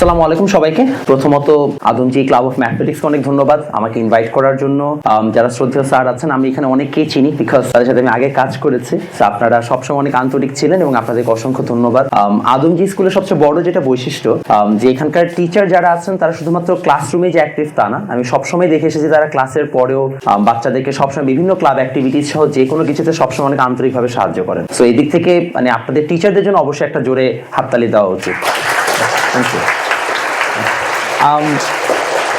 আসসালামু আলাইকুম সবাইকে। প্রথমত আদমজি ক্লাব অফ ম্যাথমেটিক্স অনেক ধন্যবাদ আমাকে ইনভাইট করার জন্য। যারা শ্রদ্ধেয় স্যার আছেন, আমি এখানে অনেককেই চিনি বিকজ তাদের সাথে আমি আগে কাজ করেছি। আপনারা সবসময় অনেক আন্তরিক ছিলেন এবং আপনাদেরকে অসংখ্য ধন্যবাদ। আদমজি স্কুলের সবচেয়ে বড় যেটা বৈশিষ্ট্য যে এখানকার টিচার যারা আছেন, তারা শুধুমাত্র ক্লাসরুমে যে অ্যাক্টিভ তা না। আমি সবসময় দেখে এসেছি তারা ক্লাসের পরেও বাচ্চাদেরকে সবসময় বিভিন্ন ক্লাব অ্যাক্টিভিটিস সহ যে কোনো কিছুতে সবসময় অনেক আন্তরিকভাবে সাহায্য করেন। সো এই দিক থেকে মানে আপনাদের টিচারদের জন্য অবশ্যই একটা জোরে হাততালি দেওয়া উচিত। থ্যাংক ইউ আম,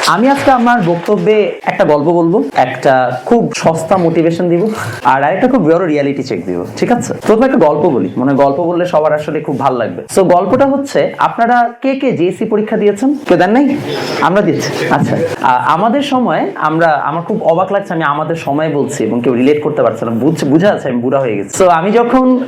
আমি আজকে আমার বক্তব্যে একটা গল্প বলব, একটা খুব সস্তা মোটিভেশন দিব, আর আরেকটা খুব বড় রিয়ালিটি চেক দিব, ঠিক আছে? প্রথমে একটা গল্প বলি মানে গল্প বললে সবার আসলে খুব ভালো লাগবে। সো গল্পটা হচ্ছে, আপনারা কে কে জেএসসি পরীক্ষা দিয়েছেন? কেউ দেন নাই? আমরা দিচ্ছি আচ্ছা। আমাদের সময় আমরা, আমার খুব অবাক লাগছে, আমি আমাদের সময় বলছি এবং কেউ রিলেট করতে পারছে না, বুঝ- বুঝা আছে আমি বুড়া হয়ে গেছি। তো আমি যখন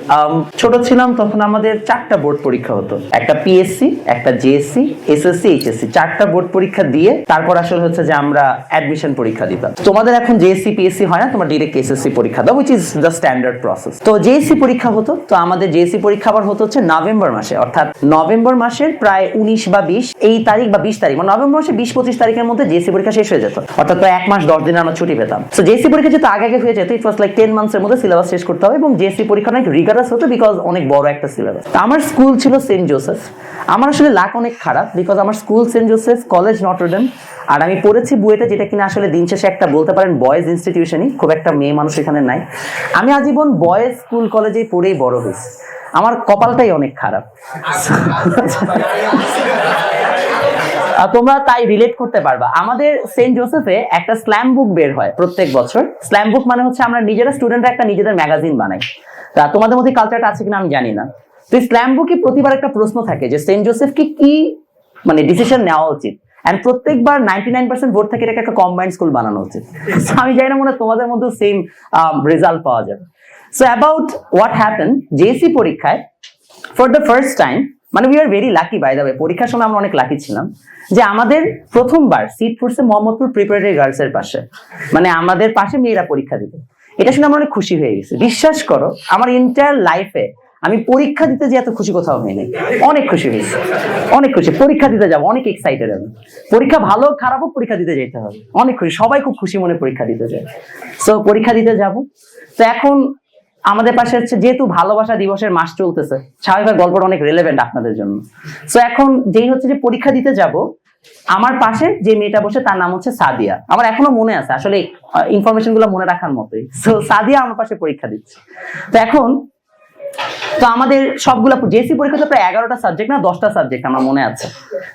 ছোট ছিলাম, তখন আমাদের চারটা বোর্ড পরীক্ষা হতো। একটা পিএসসি একটা জেএসসি এসএসসি এইচএসসি চারটা বোর্ড পরীক্ষা দিয়ে তারপর আসলে হচ্ছে যে আমরা অ্যাডমিশন পরীক্ষা দিতাম। তোমাদের এখন জেএসসি পিএসসি হয় না? তোমার ডিরেক্ট এসএসসি পরীক্ষা দাও which is the standard process তো জেএসসি পরীক্ষা হতো, তো আমাদের জেএসসি পরীক্ষা আবার হতো হচ্ছে নভেম্বর মাসে, অর্থাৎ নভেম্বর মাসের প্রায় উনিশ বা বিশ, এই তারিখ বা বিশ তারিখ মানে নভেম্বর মাসে বিশ, পঁচিশ তারিখের মধ্যে জেএসসি পরীক্ষা শেষ হয়ে যেত। অর্থাৎ প্রায় এক মাস, দশ দিন আমরা ছুটি পেতাম। তো জেএসসি পরীক্ষা যেহেতু আগে আগে হয়ে যেত ইট ওয়াজ লাইক টেন মান্থসের মধ্যে সিলেবাস শেষ করতে হবে, এবং জেএসসি পরীক্ষা অনেক রিগারাস হতো বিকজ অনেক বড় একটা সিলেবাস আমার স্কুল ছিল সেন্ট জোসেফ আমার আসলে লাক অনেক খারাপ বিকজ আমার school Saint Joseph college Notre Dame আর আমি পড়েছি বুয়েটে যেটা কিনা আসলে দিন শেষে একটা বলতে পারেন বয়েজ ইনস্টিটিউশনই খুব একটা মেয়ে মানুষ এখানে নাই। আমি আজীবন বয়েজ স্কুল কলেজে পড়েই বড় হয়েছি। আমার কপালটাই অনেক খারাপ। তোমরা তাই রিলেট করতে পারবা। আমাদের সেন্ট জোসেফে একটা স্ল্যাম বুক বের হয় প্রত্যেক বছর। স্ল্যাম বুক মানে হচ্ছে আমরা নিজেরা স্টুডেন্টরা একটা নিজেদের ম্যাগাজিন বানাই। তা তোমাদের মধ্যে কালচারটা আছে কিনা আমি জানি না। তো স্ল্যাম বুকে প্রতিবার একটা প্রশ্ন থাকে যে সেন্ট জোসেফকে কি মানে ডিসিশন নেওয়া উচিত? এন্ড প্রত্যেকবার নাইনটি নাইন পার্সেন্ট ভোট থেকে, এটাকে একটা কম্বাইন্ড স্কুল বানানো উচিত আমি জানি না মনে তোমাদের মধ্যে সেম রেজাল্ট পাওয়া যাবে। So about what happen JSC পরীক্ষায় ফর দ্য ফার্স্ট টাইম মানে we are very lucky by the way পরীক্ষার সময় আমরা অনেক লাকি ছিলাম, যে আমাদের প্রথমবার সিট পড়ছে মোহাম্মদপুর প্রিপারেটরি গার্লস এর পাশে মানে আমাদের পাশে মেয়েরা পরীক্ষা দিবে এটা শুনে আমরা অনেক খুশি হয়ে গেছি। বিশ্বাস করো, আমার ইন্টার লাইফে আমি পরীক্ষা দিতে যে এত খুশি কোথাও হয়নি। অনেক খুশি হয়েছি। অনেক খুশি। পরীক্ষা দিতে যাব অনেক এক্সাইটেড আমি পরীক্ষা ভালো হোক, খারাপ হোক পরীক্ষা দিতে যেতে হবে। অনেক খুশি। সবাই খুব খুশি মনে পরীক্ষা দিতে যায়। সো পরীক্ষা দিতে যাব। তো এখন আমাদের পাশে হচ্ছে যেহেতু ভালোবাসা দিবসের মাস চলতেছে স্বাভাবিক গল্পটা অনেক রেলেভেন্ট আপনাদের জন্য। সো এখন যেই হচ্ছে যে পরীক্ষা দিতে যাব আমার পাশে যে মেয়েটা বসে তার নাম হচ্ছে সাদিয়া। আমার এখনও মনে আছে আসলে ইনফরমেশনগুলো মনে রাখার মতোই। সো সাদিয়া আমার পাশে পরীক্ষা দিচ্ছে। তো এখন তো আমাদের সবগুলা জেসি পরীক্ষা তো প্রায় এগারোটা সাবজেক্ট না, দশটা সাবজেক্ট আমার মনে আছে।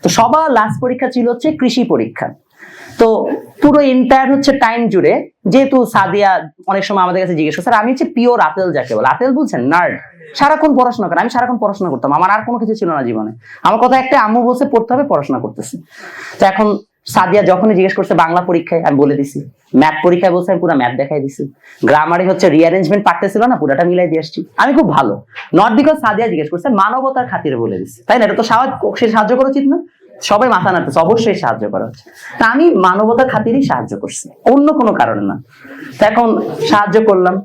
তো সবার লাস্ট পরীক্ষা ছিল হচ্ছে কৃষি পরীক্ষা। তো পুরো এন্টায়ার হচ্ছে টাইম জুড়ে যেহেতু সাদিয়া অনেক সময় আমাদের কাছে জিজ্ঞেস করছে আমি হচ্ছে পিওর আতেল যাকে বলে। আতেল বলছেন, নার্ড, সারাক্ষণ পড়াশোনা করে, আমি সারাক্ষণ পড়াশোনা করতাম। আমার আর কোনো কিছু ছিল না জীবনে। আমার কথা একটা আম্মু বলছে, পড়তে হবে, পড়াশোনা করতেছি। তো এখন সাদিয়া যখনই জিজ্ঞেস করছে বাংলা পরীক্ষায়, আমি বলে দিছি। ম্যাথ পরীক্ষায় বলছে আমি পুরো ম্যাথ দেখাই দিছি। গ্রামারে হচ্ছে রিঅ্যারেঞ্জমেন্ট পারতেছিল না, পুরোটা মিলাই দিয়ে আসছি। আমি খুব ভালো। নট বিকজ সাদিয়া জিজ্ঞেস করছে, মানবতার খাতিরে বলে দিছি। তাই না? এটা তো সাহায্য করা উচিত না? সবাই মাথা নাড়তেছে, অবশ্যই সাহায্য করা হচ্ছে তা আমি মানবতার খাতিরেই সাহায্য করছি, অন্য কোনো কারণে না। তো এখন সাহায্য করলাম।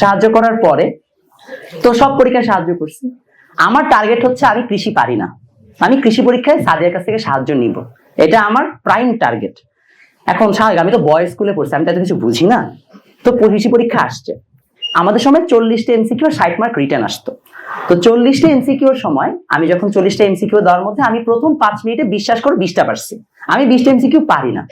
সাহায্য করার পরে তো সব পরীক্ষায় সাহায্য করছি। আমার টার্গেট হচ্ছে আমি কৃষি পারি না। আমি কৃষি পরীক্ষায় সাদিয়ার কাছ থেকে সাহায্য নিব। এটা আমার প্রাইম টার্গেট এখন স্বাভাবিক, আমি তো বয়েজ স্কুলে পড়ছি, আমি তো কিছু বুঝি না। তো কৃষি পরীক্ষা আসছে। আমাদের সময় চল্লিশটা এমসিকিউ আর ষাট মার্ক রিটার্ন আসতো। তো চল্লিশটা এমসিকিউর সময়, আমি যখন চল্লিশটা এমসিকিউ দেওয়ার মধ্যে, আমি প্রথম পাঁচ মিনিটে বিশ্বাস করে বিশটা পারছি। আমি বিশটা এমসিকিউ পারি না।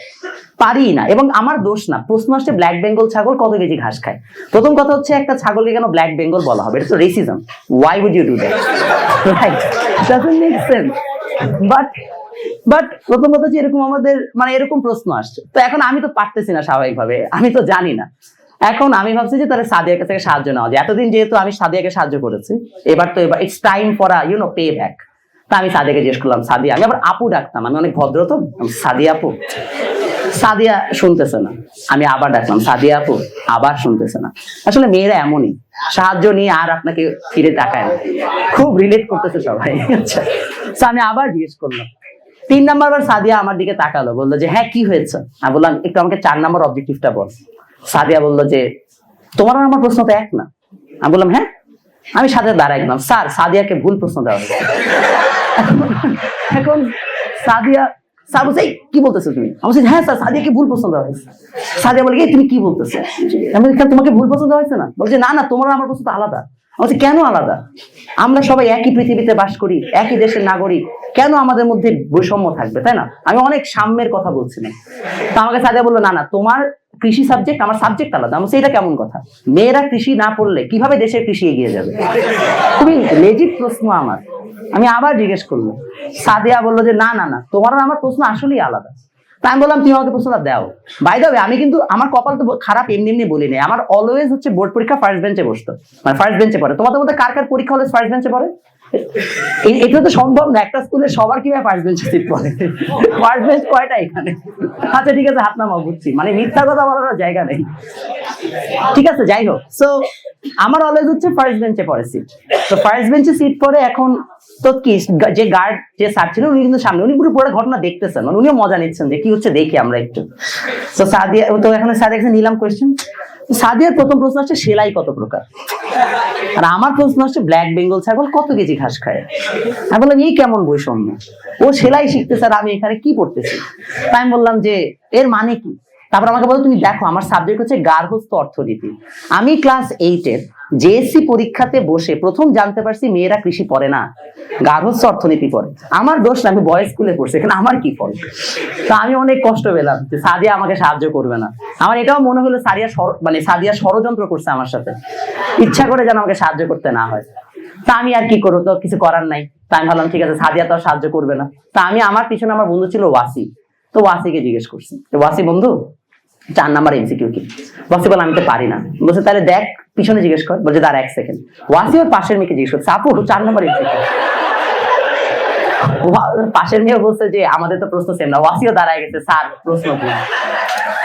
পারি না। এবং আমার দোষ না। প্রশ্ন আসছে ব্ল্যাক বেঙ্গল ছাগল কত কেজি ঘাস খায়? প্রথম কথা হচ্ছে, একটা ছাগলকে কেন ব্ল্যাক বেঙ্গল বলা হবে? এটা তো racism why would you do that right doesn't make sense but but প্রথম কথা হচ্ছে এরকম আমাদের মানে এরকম প্রশ্ন আসছে। তো এখন আমি তো পারতেছি না স্বাভাবিকভাবে, আমি তো জানি না। এখন আমি ভাবছি যে তাহলে সাদিয়ার কাছ থেকে সাহায্য নেওয়া যায়। এতদিন যেহেতু আমি সাদিয়াকে সাহায্য করেছি, এবার তো এবার it's time for you know pay back তা আমি সাদিয়াকে জিজ্ঞেস করলাম, সাদিয়া, আমি আবার আপু ডাকতাম, আমি অনেক ভদ্র তো সাদিয়া আপু। সাদিয়া শুনতেছে না। আমি আবার ডাকলাম, সাদিয়া আপু, আবার শুনতেছে না। আসলে মেয়েরা এমনই, সাহায্য নিয়ে আর আপনাকে ফিরে তাকায় না। খুব রিলেট করতেছে সবাই। আচ্ছা আমি আবার জিজ্ঞেস করলাম তিন নাম্বার বার সাদিয়া আমার দিকে তাকালো বলল যে হ্যাঁ কি হয়েছে? আমি বললাম একটু আমাকে চার নাম্বার অবজেক্টিভটা বল। সাদিয়া বলল যে তোমার আমার প্রশ্ন তো এক না। আমি বললাম হ্যাঁ? আমি সাথে দাঁড়াই গেলাম স্যার সাদিয়াকে ভুল প্রশ্ন দেওয়া হয়েছে। এখন সাদিয়া স্যার বলছে কি বলতেছো তুমি? আমি বলছি হ্যাঁ স্যার সাদিয়াকে ভুল পছন্দ হয়েছে। সাদিয়া বলে "এই, তুমি কি বলতেছো? আমি বলছি, তোমাকে ভুল পছন্দ হয়েছে না? বলছে না না তোমার আমার পছন্দ আলাদা। আমি বলছি কেন আলাদা? আমরা সবাই একই পৃথিবীতে বাস করি একই দেশের নাগরিক কেন আমাদের মধ্যে বৈষম্য থাকবে তাই না? আমি অনেক সাম্যের কথা বলছিলাম তো আমাকে সাদিয়া বলল না না তোমার কৃষি সাবজেক্ট আমার সাবজেক্ট আলাদা। বলছি, এটা কেমন কথা? মেয়েরা কৃষি না পড়লে কীভাবে দেশের কৃষি এগিয়ে যাবে? খুবই লেজিট প্রশ্ন আমার। আমি আবার জিজ্ঞেস করলাম। সাদিয়া বলল যে না না না তোমার আমার প্রশ্ন আসলেই আলাদা। তাই আমি বললাম তুমি আমাকে প্রশ্নটা দাও। বাই দাও আমি কিন্তু আমার কপাল তো খারাপ এমনি এমনি বলি নাই আমার অলওয়েজ হচ্ছে বোর্ড পরীক্ষা ফার্স্ট বেঞ্চে বসতো। মানে ফার্স্ট বেঞ্চে পড়ে। তোমাদের মধ্যে কার কার পরীক্ষা হলে ফার্স্ট বেঞ্চে পড়ে? এটা তো সম্ভব না, একটা স্কুলে সবার কীভাবে ফার্স্ট বেঞ্চে সিট পড়ে? ফার্স্ট বেঞ্চ কয়টা এখানে? আচ্ছা ঠিক আছে, হাত নামাও, বুঝছি। মানে মিথ্যা কথা বলার জায়গা নেই। ঠিক আছে, যাই হোক। সো আমার অলওয়েজ হচ্ছে ফার্স্ট বেঞ্চে পড়ে সিট তো ফার্স্ট বেঞ্চে সিট পড়ে এখন তো কি, যে গার্ড যে স্যার ছিলেন উনি কিন্তু সামনে, উনি পুরো পুরো ঘটনা দেখতেছেন। মানে উনিও মজা নিচ্ছেন যে কি হচ্ছে, দেখি আমরা একটু। তো সাদিয়া তো এখন সাদিয়া কাছে নিলাম কোয়েশ্চেন সাদিয়ার প্রথম প্রশ্ন হচ্ছে সেলাই কত প্রকার? আর আমার প্রশ্ন হচ্ছে ব্ল্যাক বেঙ্গল ছাগল কত কেজি ঘাস খায়? আমি বললাম, এই কেমন বৈষম্য? ও সেলাই শিখতে স্যার আমি এখানে কি পড়তেছি? তাই আমি বললাম যে, এর মানে কি? তারপর আমাকে বলো তুমি দেখো, আমার সাবজেক্ট হচ্ছে গার্হস্থ অর্থনীতি। আমি ক্লাস এইটের জেএসসি পরীক্ষাতে বসে প্রথম জানতে পারছি মেয়েরা কৃষি পড়ে না গার্হস্থ অর্থনীতি পড়ে। আমার দোষ না, আমি বয়েজ স্কুলে পড়ছি, এখানে আমার কি ফল? তো আমি অনেক কষ্ট পেলাম যে সাদিয়া আমাকে সাহায্য করবে না। আমার এটাও মনে হলো ষড়- মানে সাদিয়া ষড়যন্ত্র করছে আমার সাথে। ইচ্ছা করে যেন আমাকে সাহায্য করতে না হয়। তা আমি আর কি করব, তো কিছু করার নাই। তা আমি ভাবলাম, ঠিক আছে, সাদিয়া তো সাহায্য করবে না। তা আমি, আমার পিছনে আমার বন্ধু ছিল ওয়াসি। তো ওয়াসিকে জিজ্ঞেস করছি ওয়াসি বন্ধু চার নাম্বার এমসিকিউ কি? ওয়াসি বলে আমি তো পারি না। বলছে, তাহলে দেখ, পিছনে জিজ্ঞেস কর। বলছে তার এক সেকেন্ড ওয়াসি ওর পাশের মেয়েকে জিজ্ঞেস করছে আপু চার নাম্বার এমসিকিউ পাশের মেয়ে বলছে যে, আমাদের তো প্রশ্ন সেম না। ওয়াসিও দাঁড়ায় গেছে, স্যার, প্রশ্ন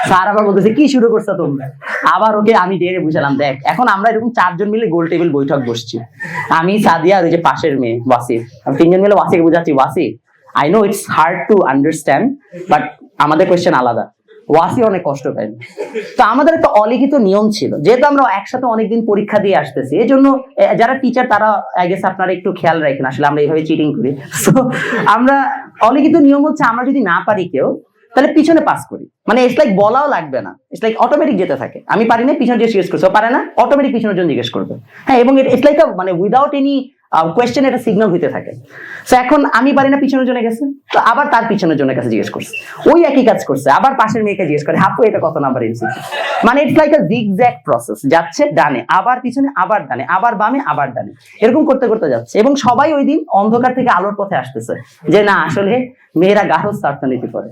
স্যার আবার বলতেছে, কি শুরু করছ তোমরা? আবার ওকে আমি ডেরে বুঝালাম, দেখ, এখন আমরা এরকম চারজন মিলে গোল টেবিল বৈঠক বসছি। আমি, সাদিয়া আর ওই যে পাশের মেয়ে ওয়াসি তিনজন মিলে ওয়াসিকে বুঝাচ্ছি Wasi I know it's hard to understand but আমাদের কোয়েশ্চেন আলাদা। ওয়াসি অনেক কষ্ট পায়। তো আমাদের একটা অলিখিত নিয়ম ছিল যেহেতু আমরা একসাথে অনেকদিন পরীক্ষা দিয়ে আসতেছি এই জন্য যারা টিচার তারা আই গেস আপনারা একটু খেয়াল রাখেন আসলে আমরা এইভাবে চিটিং করি। So, আমরা অলিখিত নিয়ম হচ্ছে আমরা যদি না পারি কেউ তাহলে পিছনে পাস করি। মানে ইটস লাইক বলাও লাগবে না। ইটস লাইক অটোমেটিক যেতে থাকে। আমি পারি না পিছনে জিজ্ঞেস করছে। পারে না অটোমেটিক পিছনের জন্য জিজ্ঞেস করবে। হ্যাঁ এবং ইটস লাইক মানে উইদাউট এনি কোয়েশ্চেন একটা সিগন্যাল হইতে থাকে। তো এখন আমি পারি না, পিছনের জন্য গেছে। তো আবার তার পিছনের জন্য কাছে জিজ্ঞেস করছে। ওই একই কাজ করছে, আবার পাশের মেয়েকে জিজ্ঞেস করে হাপু এটা কত নাম্বার এনসি মানে it's like a zigzag process যাচ্ছে, ডানে, আবার পিছনে, আবার ডানে, আবার বামে, আবার ডানে। এরকম করতে করতে যাচ্ছে। এবং সবাই ওই দিন অন্ধকার থেকে আলোর পথে আসতেছে যে, না, আসলে মেয়েরা গার্হস্থ অর্থনীতি করে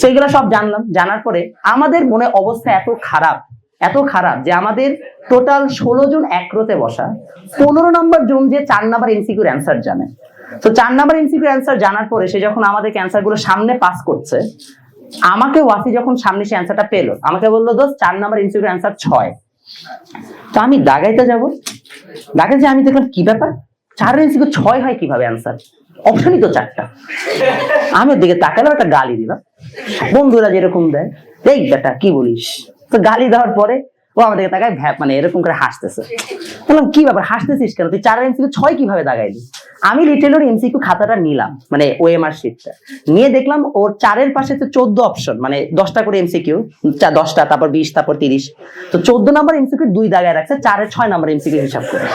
সেইগুলো সব জানলাম। জানার পরে আমাদের মনে অবস্থা এত খারাপ এত খারাপ যে আমাদের টোটাল ষোলো জন একরোতে বসা, পনেরো নম্বর জন যে চার নাম্বার এমসিকিউর অ্যান্সার জানে। তো চার নাম্বার এমসিকিউর অ্যান্সার জানার পরে সে যখন আমাদের ক্যান্সারগুলো সামনে পাস করছে, আমাকে ওয়াসি যখন সামনে সে অ্যান্সারটা পেল, আমাকে বলল, দোস্ত, চার নাম্বার এমসিকিউর অ্যান্সার ছয়। তো আমি দাগাইতে যাব। দাগাইতে আমি দেখলাম, কি ব্যাপার? চার এমসিকিউ ছয় হয় কীভাবে অ্যান্সার অপশনই তো চারটা। আমি ওর দিকে তাকালাম, একটা গালি দিলাম। বন্ধুরা যেরকম দেয় এই বেটা, কি বলিস? তো গালি দেওয়ার পরে ও আমাদেরকে তাকায় ভ্যাপ মানে এরকম করে হাসতেছে। বললাম, কি ব্যাপার, হাসতেছিস কেন? তুই চার এমসিকিউ ছয় কীভাবে দাগাইলি আমি লিটেল ওর এমসিকিউ খাতাটা নিলাম মানে ওএমআর শিটটা নিয়ে দেখলাম ওর চারের পাশে তো চোদ্দ অপশন মানে দশটা করে এমসিকিউ দশটা, তারপর বিশ, তারপর তিরিশ। তো চোদ্দ নাম্বার এমসিকিউ দুই দাগায় রাখছে চারের ছয় নাম্বার এমসিকিউ হিসাব করে।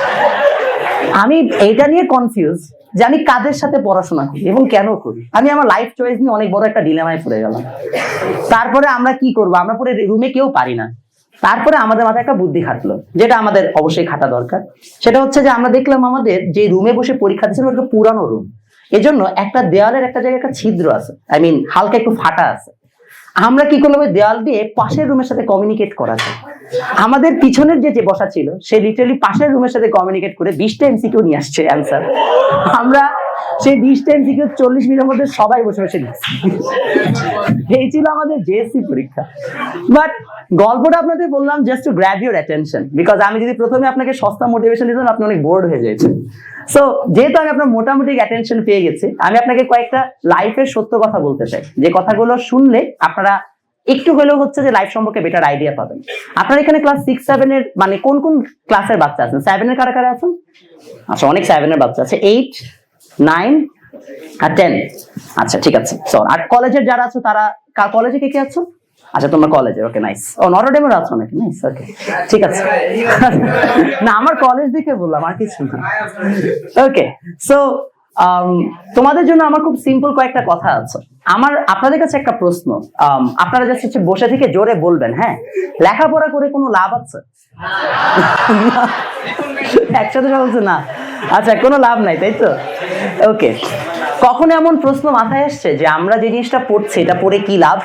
আমি এইটা নিয়ে কনফিউজ যে আমি কাদের সাথে পড়াশোনা করি এবং কেন করি? আমি আমার লাইফ চয়েস নিয়ে অনেক বড় একটা ডিলেমায় পড়ে গেলাম। তারপরে আমরা কি করব? আমরা পরে রুমে কেউ পারি না। তারপরে আমাদের মাথায় একটা বুদ্ধি খাটলো, যেটা আমাদের অবশ্যই খাটা দরকার। সেটা হচ্ছে যে আমরা দেখলাম আমাদের যে রুমে বসে পরীক্ষা দিচ্ছেন একটা পুরানো রুম এজন্য একটা দেওয়ালের একটা জায়গায় একটা ছিদ্র আছে। আই মিন হালকা একটু ফাটা আছে। আমরা কি করলাম দেয়াল দিয়ে পাশের রুমের সাথে কমিউনিকেট করা যায়। আমাদের পিছনের যে যে বসা ছিল, সে লিটারালি পাশের রুমের সাথে কমিউনিকেট করে বিশটা এমসিকিউ নিয়ে আসছে অ্যান্সার আমরা সেই বিশটা এমসিকিউ চল্লিশ মিনিটের মধ্যে সবাই বসে বসে এই ছিল আমাদের জেএসসি পরীক্ষা। বাট গল্পটা আপনাদের বললাম just to grab your attention because আমি যদি প্রথমে আপনাকে সস্তা মোটিভেশন দিতাম, আপনি অনেক বোর্ড হয়ে যেতেন। সো যেহেতু আমি আপনার মোটামুটি অ্যাটেনশন পেয়ে গেছি, আমি আপনাকে কয়েকটা লাইফের সত্য কথা বলতে চাই। যে কথাগুলো শুনলে আপনারা একটু হলেও হচ্ছে যে লাইফ সম্পর্কে বেটার আইডিয়া পাবেন। আপনার এখানে ক্লাস সিক্স সেভেনের মানে কোন কোন ক্লাসের বাচ্চা আছেন? সেভেনের কারা কারা আছেন? আচ্ছা অনেক সেভেনের বাচ্চা আছে। এইট নাইন আর টেন। আচ্ছা ঠিক আছে। আর কলেজের যারা আছো তারা কলেজে কে কে আছো? আচ্ছা তোমরা কলেজে ওকে নাইস ও নরডেমের আছো নাকি? নাইস ওকে ঠিক আছে। না আমার কলেজ দেখে বললাম আর কিছু না। ওকে সো তোমাদের জন্য আমার খুব সিম্পল কয়েকটা কথা আছে। আমার আপনাদের কাছে একটা প্রশ্ন। Um, আপনারা জাস্ট হচ্ছে বসে থেকে জোরে বলবেন হ্যাঁ? লেখাপড়া করে কোনো লাভ আছে? একসাথে বলছে না। আচ্ছা কোনো লাভ নাই, তাই তো? ওকে কখন এমন প্রশ্ন মাথায় আসছে যে আমরা যে জিনিসটা পড়ছি, এটা পড়ে কি লাভ?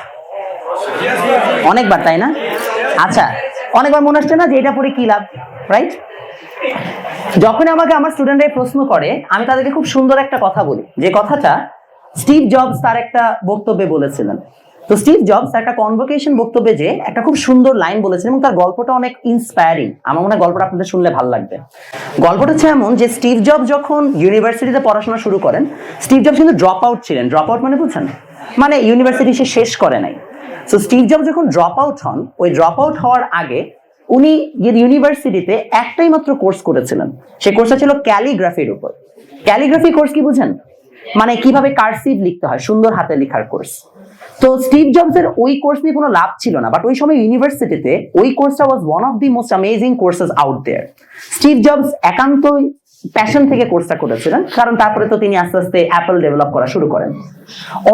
অনেকবার, তাই না? আচ্ছা অনেকবার মনে আসছে না যে এটা পড়ে কি লাভ রাইট যখন আমাকে আমার স্টুডেন্টরা প্রশ্ন করে, আমি তাদেরকে খুব সুন্দর একটা কথা বলি। যে কথাটা স্টিভ জবস তার একটা বক্তব্যে বলেছিলেন। তো স্টিভ জবস একটা কনভোকেশন বক্তব্যে যে একটা খুব সুন্দর লাইন বলেছেন এবং তার গল্পটা অনেক ইন্সপায়ারিং আমার মনে হয় গল্পটা আপনাদের শুনলে ভালো লাগবে। গল্পটা হচ্ছে এমন যে স্টিভ জব যখন ইউনিভার্সিটিতে পড়াশোনা শুরু করেন, স্টিভ জবস কিন্তু ড্রপ আউট ছিলেন। ড্রপ আউট মানে বুঝছেন? মানে ইউনিভার্সিটি সে শেষ করে নাই। সো স্টিভ জব যখন ড্রপ আউট হন, ওই ড্রপ আউট হওয়ার আগে উনি ইউনিভার্সিটিতে একটাই মাত্র কোর্স করেছিলেন। সেই কোর্সটা ছিল ক্যালিগ্রাফির উপর। ক্যালিগ্রাফি কোর্স কি বুঝেন? মানে কীভাবে কার্সিভ লিখতে হয়, সুন্দর হাতে লেখার কোর্স তো স্টিভ জবসের ওই কোর্স নিয়ে কোনো লাভ ছিল না বাট ওই সময় ইউনিভার্সিটিতে ওই কোর্সটা was one of the most amazing courses out there Steve Jobs একান্তই প্যাশন থেকে কোর্সটা করেছিলেন, কারণ তারপরে তো তিনি আস্তে আস্তে অ্যাপল ডেভেলপ করা শুরু করেন।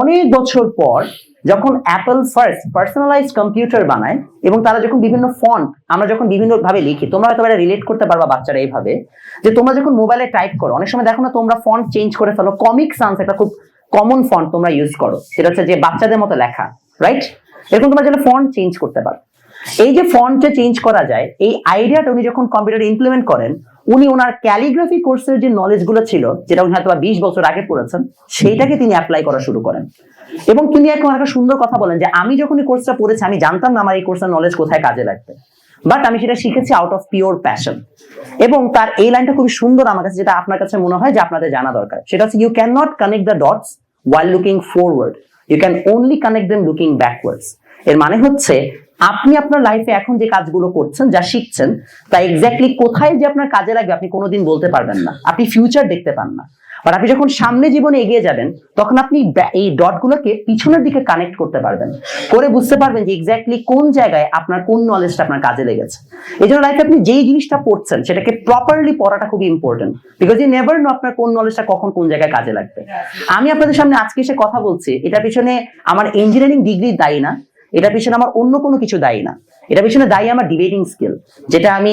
অনেক বছর পর যখন অ্যাপল ফার্স্ট পার্সোনালাইজ কম্পিউটার বানায় এবং তারা যখন বিভিন্ন ফন্ট আমরা যখন বিভিন্ন ভাবে লিখি, তোমরা হয়তো এটা রিলেট করতে পারবা বাচ্চারা এইভাবে, যে তোমরা যখন মোবাইলে টাইপ করো, অনেক সময় দেখো না তোমরা ফন্ট চেঞ্জ করে ফেলো। কমিক সান্স একটা খুব কমন ফন্ট তোমরা ইউজ করো। সেটা হচ্ছে যে বাচ্চাদের মতো লেখা রাইট এরকম তোমরা যেন ফন্ট চেঞ্জ করতে পারো। এই যে ফন্টে চেঞ্জ করা যায়, এই আইডিয়াটা উনি যখন কম্পিউটারে ইমপ্লিমেন্ট করেন, উনি ওনার ক্যালিগ্রাফি কোর্সের যে নলেজগুলো ছিল, যেটা উনি হয়তো বিশ বছর আগে পড়েছেন, সেইটাকে তিনি অ্যাপ্লাই করা শুরু করেন। এবং তিনি এখন একটা সুন্দর কথা বলেন যে, আমি যখন এই কোর্সটা পড়েছি, আমি জানতাম না আমার এই কোর্সের নলেজ কোথায় কাজে লাগবে। বাট আমি সেটা শিখেছি আউট অফ পিওর প্যাশন এবং তার এই লাইনটা খুবই সুন্দর আমার কাছে, যেটা আপনার কাছে মনে হয় যে আপনাদের জানা দরকার। সেটা হচ্ছে you can not connect the dots while looking forward you can only connect them looking backwards এর মানে হচ্ছে, আপনি আপনার লাইফে এখন যে কাজগুলো করছেন, যা শিখছেন, তা এক্স্যাক্টলি কোথায় যে আপনার কাজে লাগবে, আপনি কোনোদিন বলতে পারবেন না। আপনি ফিউচার দেখতে পান না। বাট আপনি যখন সামনে জীবনে এগিয়ে যাবেন, তখন আপনি এই ডটগুলোকে পিছনের দিকে কানেক্ট করতে পারবেন। করে বুঝতে পারবেন যে এক্স্যাক্টলি কোন জায়গায় আপনার কোন নলেজটা আপনার কাজে লেগেছে। এই জন্য লাইফে আপনি যেই জিনিসটা পড়ছেন, সেটাকে প্রপারলি পড়াটা খুবই important because you never know আপনার কোন নলেজটা কখন কোন জায়গায় কাজে লাগবে। আমি আপনাদের সামনে আজকে এসে কথা বলছি, এটার পিছনে আমার ইঞ্জিনিয়ারিং ডিগ্রি দায়ী না, এটার পিছনে আমার অন্য কোনো কিছু দায়ী না। এটা পিছনে দায়ী আমার ডিবেটিং স্কিল যেটা আমি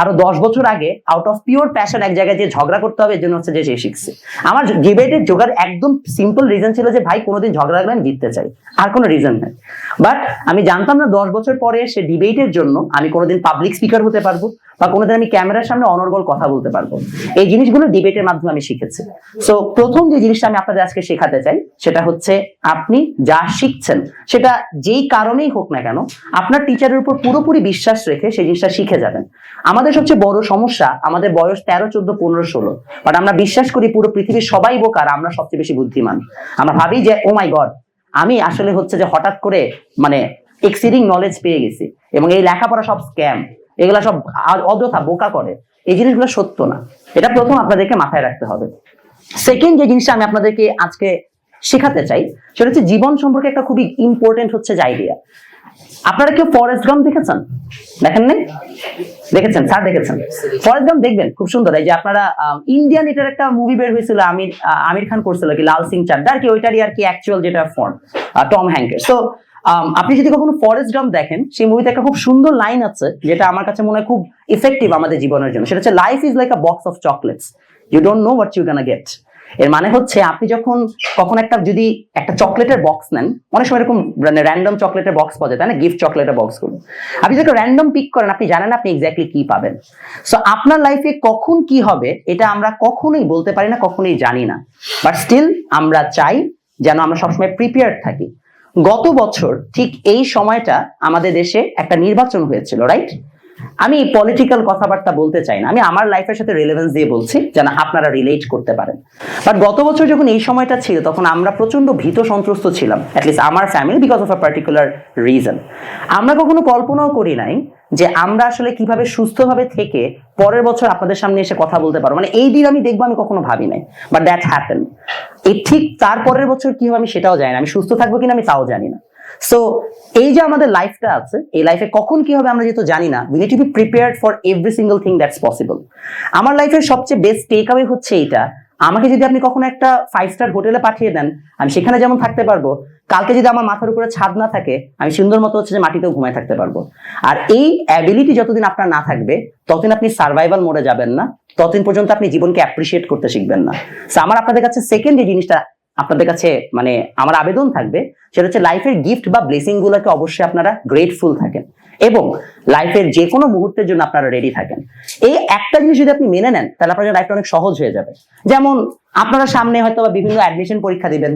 আরও দশ বছর আগে আউট অফ পিওর প্যাশন এক জায়গায় যে ঝগড়া করতে হবে জন্য হচ্ছে যে সে শিখছে। আমার ডিবেটের জোগাড় একদম সিম্পল রিজন ছিল যে, ভাই, কোনোদিন ঝগড়া লাগলে আমি জিততে চাই। আর কোনো রিজন নেই। বাট আমি জানতাম না দশ বছর পরে সে ডিবেটের জন্য আমি কোনোদিন পাবলিক স্পিকার হতে পারব বা কোনোদিন আমি ক্যামেরার সামনে অনর্গল কথা বলতে পারব। এই জিনিসগুলো ডিবেটের মাধ্যমে আমি শিখেছি। সো প্রথম যে জিনিসটা আমি আপনাদের আজকে শেখাতে চাই, সেটা হচ্ছে আপনি যা শিখছেন, সেটা যেই কারণেই হোক না কেন, আপনার টিচারের উপর পুরোপুরি বিশ্বাস রেখে সেই জিনিসটা শিখে যাবেন। আমাদের সবচেয়ে বড় সমস্যা, আমাদের বয়স তেরো, চোদ্দ, পনেরো, ষোলো। বাট আমরা বিশ্বাস করি পুরো পৃথিবীর সবাই বোকার আমরা সবচেয়ে বেশি বুদ্ধিমান। আমরা ভাবি যে ও মাই গড আমি আসলে হচ্ছে যে হঠাৎ করে মানে এক্সিডিং নলেজ পেয়ে গেছি এবং এই লেখাপড়া সব স্ক্যাম এগুলা সব অযথা বোকা করে। এই জিনিসগুলো সত্য না। এটা প্রথম আপনাদেরকে মাথায় রাখতে হবে। সেকেন্ড যে জিনিসটা আমি আপনাদেরকে আজকে শেখাতে চাই, সেটা হচ্ছে জীবন সম্পর্কে একটা খুবই ইম্পর্টেন্ট হচ্ছে আইডিয়া আপনারা কেউ ফরেস্ট গাম দেখেছেন? দেখেন নাই? দেখেছেন? স্যার দেখেছেন? ফরেস্ট গাম দেখবেন, খুব সুন্দর। এই যে আপনারা ইন্ডিয়ান এটার একটা মুভি বের হয়েছিল, আমির আমির খান করছিল কি, লাল সিং চাড্ডা আর কি, ওইটারই আর কি অ্যাকচুয়াল যেটা ফর্ম টম হ্যাঙ্কের তো আপনি যদি কখনো ফরেস্ট গাম দেখেন, সেই মুভিতে একটা খুব সুন্দর লাইন আছে, যেটা আমার কাছে মনে হয় খুব ইফেক্টিভ আমাদের জীবনের জন্য। সেটা হচ্ছে life is like a box of chocolates you don't know what you gonna get এর মানে হচ্ছে আপনি যখন কখন একটা যদি একটা চকলেটের বক্স নেন, অনেক সময় এরকম মানে র্যান্ডম চকলেটের বক্স পাওয়া যায়, তাই না? গিফট চকলেটের বক্সগুলো। আপনি যদি র্যান্ডম পিক করেন, আপনি জানেন আপনি এক্স্যাক্টলি কি পাবেন। সো আপনার লাইফে কখন কি হবে, এটা আমরা কখনোই বলতে পারি না, কখনোই জানি না। বাট স্টিল আমরা চাই যেন আমরা সবসময় প্রিপেয়ার থাকি। গত বছর ঠিক এই সময়টা আমাদের দেশে একটা নির্বাচন হয়েছিল রাইট আমি পলিটিক্যাল কথাবার্তা বলতে চাই না। আমি আমার লাইফের সাথে রিলেভেন্স দিয়ে বলছি, যেন আপনারা রিলেট করতে পারেন। বাট গত বছর যখন এই সময়টা ছিল, তখন আমরা প্রচণ্ড ভীত সন্ত্রস্ত ছিলাম অ্যাটলিস্ট আমার family because of a particular reason আমরা কখনো কল্পনাও করি নাই যে আমরা আসলে কীভাবে সুস্থভাবে থেকে পরের বছর আপনাদের সামনে এসে কথা বলতে পারব। মানে এই দিন আমি দেখব, আমি কখনো ভাবি নাই। বাট দ্যাট হ্যাপেন এই ঠিক তার পরের বছর কি হবে আমি সেটাও জানি না। আমি সুস্থ থাকব কিনা আমি তাও জানি না। সো এই যে আমাদের লাইফটা আছে, এই লাইফে কখন কি হবে আমরা যেহেতু জানি না we need to be prepared for every single thing that's possible আমার লাইফের সবচেয়ে বেস্ট টেক অ্যাওয়ে হচ্ছে এইটা, আমাকে যদি আপনি কখনো একটা ফাইভ স্টার হোটেলে পাঠিয়ে দেন, আমি সেখানে যেমন থাকতে পারব, কালকে যদি আমার মাথার উপরে ছাদ না থাকে, আমি সুন্দর মতো হচ্ছে যে মাটিতেও ঘুমায় থাকতে পারব। আর এই অ্যাবিলিটি যতদিন আপনার না থাকবে, ততদিন আপনি সার্ভাইভাল মোডে যাবেন না, ততদিন পর্যন্ত আপনি জীবনকে অ্যাপ্রিসিয়েট করতে শিখবেন না। আমার আপনাদের কাছে সেকেন্ড যে জিনিসটা আপনাদের কাছে মানে আমার আবেদন থাকবে, সেটা হচ্ছে লাইফের গিফট বা ব্লেসিং গুলোকে অবশ্যই আপনারা গ্রেটফুল থাকেন এবং লাইফের যে কোনো মুহূর্তের জন্য আপনারা রেডি থাকেন। এই একটা জিনিস যদি আপনি মেনে নেন, তাহলে আপনার লাইফটা অনেক সহজ হয়ে যাবে। যেমন আপনারা সামনে হয়তো বা বিভিন্ন অ্যাডমিশন পরীক্ষা দিবেন,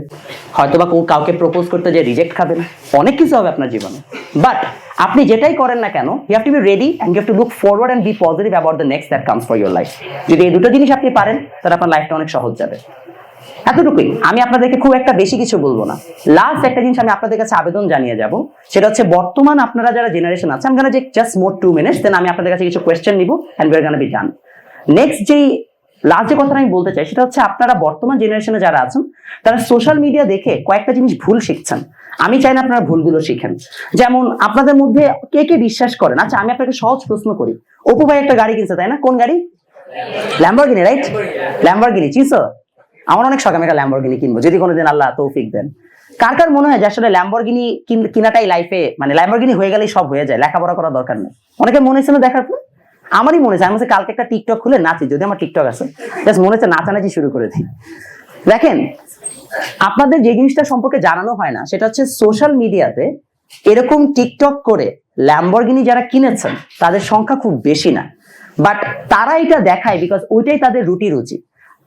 হয়তো বা কাউকে প্রপোজ করতে যে রিজেক্ট খাবেন, অনেক কিছু হবে আপনার জীবনে। বাট আপনি যেটাই করেন না কেন you have to be ready and you to look forward and be positive about the next that comes for your life যদি এই দুটো জিনিস আপনি পারেন, তাহলে আপনার লাইফটা অনেক সহজ যাবে। এতটুকুই আমি আপনাদেরকে খুব একটা বেশি কিছু বলব না। লাস্ট একটা জিনিস আমি আপনাদের কাছে আবেদন জানিয়ে যাব সেটা হচ্ছে বর্তমান আপনারা যারা জেনারেশন আছে আমি গানা যে just more two minutes then আমি আপনাদের কাছে কিছু কোয়েশ্চেন নিব and we are gonna be done next যেই লাস্ট যে কথাটা আমি বলতে চাই সেটা হচ্ছে আপনারা বর্তমান জেনারেশনে যারা আছেন তারা সোশ্যাল মিডিয়া দেখে কয়েকটা জিনিস ভুল শিখছেন। আমি চাই না আপনারা ভুলগুলো শিখেন। যেমন আপনাদের মধ্যে কে কে বিশ্বাস করেন? আচ্ছা আমি আপনাকে সহজ প্রশ্ন করি। অপু ভাই একটা গাড়ি কিনছে তাই না? কোন গাড়ি? ল্যাম্বরগিনি রাইট ল্যাম্বরগিনি চিনছো আমার অনেক শখ, আমি একটা ল্যাম্বরগিনি কিনবো, যদি কোনোদিন আল্লাহ তৌফিক দেন। কার কার মনে হয় যে আসলে ল্যাম্বরগিনি কিন- কিনাটাই লাইফে মানে ল্যাম্বরগিনি হয়ে গেলেই সব হয়ে যায়, লেখাপড়া করার দরকার নেই। অনেকে মনে হয়েছিল দেখার পর? আমারই মনে হয়েছে, আমি কালকে একটা টিকটক খুলে নাচি, যদি আমার টিকটক আছে। জাস্ট মনে হচ্ছে নাচানাচি শুরু করে দিই। দেখেন, আপনাদের যে জিনিসটা সম্পর্কে জানানো হয় না, সেটা হচ্ছে সোশ্যাল মিডিয়াতে এরকম টিকটক করে ল্যাম্বরগিনি যারা কিনেছেন, তাদের সংখ্যা খুব বেশি না। বাট তারা এটা দেখায় বিকজ ওইটাই তাদের রুটি রুচি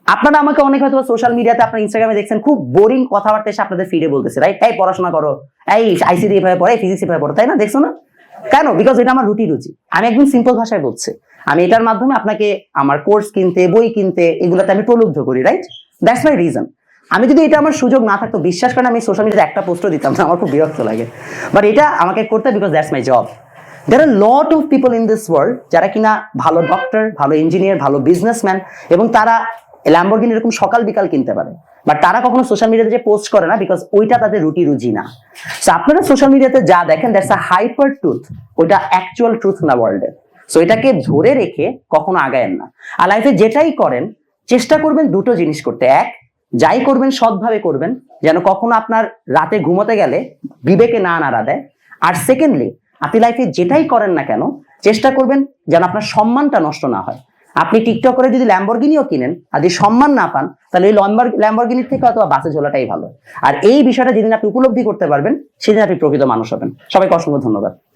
আপনারা আমাকে অনেক হয়তো সোশ্যাল মিডিয়াতে আপনার ইনস্টাগ্রামে দেখছেন, খুব বোরিং কথাবার্তা এসে আপনাদের ফিরে বলতেছে রাইট এই পড়াশোনা করো, এই আইসিডি এভাবে পড়ে ফিজিক্স এভাবে পড়ো, তাই না? দেখছ না? কেন? বিকজ এটা আমার রুটি রুচি। আমি একদম সিম্পল ভাষায় বলছি। আমি এটার মাধ্যমে আপনাকে আমার কোর্স কিনতে, বই কিনতে, এগুলোতে আমি প্রলুব্ধ করি রাইট দ্যাটস মাই রিজন আমি যদি এটা আমার সুযোগ না থাকতো, বিশ্বাস করেন, আমি সোশ্যাল মিডিয়াতে একটা পোস্টও দিতাম না, আমার খুব বিরক্ত লাগে। বাট এটা আমাকে করতে because that's my job there are lot of people in this world যারা কিনা ভালো ডক্টর ভালো ইঞ্জিনিয়ার ভালো বিজনেসম্যান এবং তারা ল্যাম্বরগিনি এরকম সকাল বিকাল কিনতে পারে। বাট তারা কখনো সোশ্যাল মিডিয়াতে যে পোস্ট করে না বিকজ ওইটা তাদের রুটি রুজি না। সো আপনারা সোশ্যাল মিডিয়াতে যা দেখেন দ্যাটস আ হাইপার ট্রুথ ওইটা অ্যাকচুয়াল ট্রুথ না ওয়ার্ল্ডের সো এটাকে ধরে রেখে কখনো আগায়েন না। আর লাইফে যেটাই করেন, চেষ্টা করবেন দুটো জিনিস করতে। এক, যাই করবেন, সৎভাবে করবেন, যেন কখনো আপনার রাতে ঘুমোতে গেলে বিবেকে না নাড়া দেয়। আর সেকেন্ডলি আপনি লাইফে যেটাই করেন না কেন, চেষ্টা করবেন যেন আপনার সম্মানটা নষ্ট না হয়। আপনি টিকটক করে যদি ল্যাম্বরগিনিও কিনেন আর যদি সম্মান না পান, তাহলে ওই এই ল্যাম্বরগিনির থেকে অথবা বাসে ঝোলাটাই ভালো। আর এই বিষয়টা যেদিন আপনি উপলব্ধি করতে পারবেন, সেদিন আপনি প্রকৃত মানুষ হবেন। সবাইকে অসংখ্য ধন্যবাদ।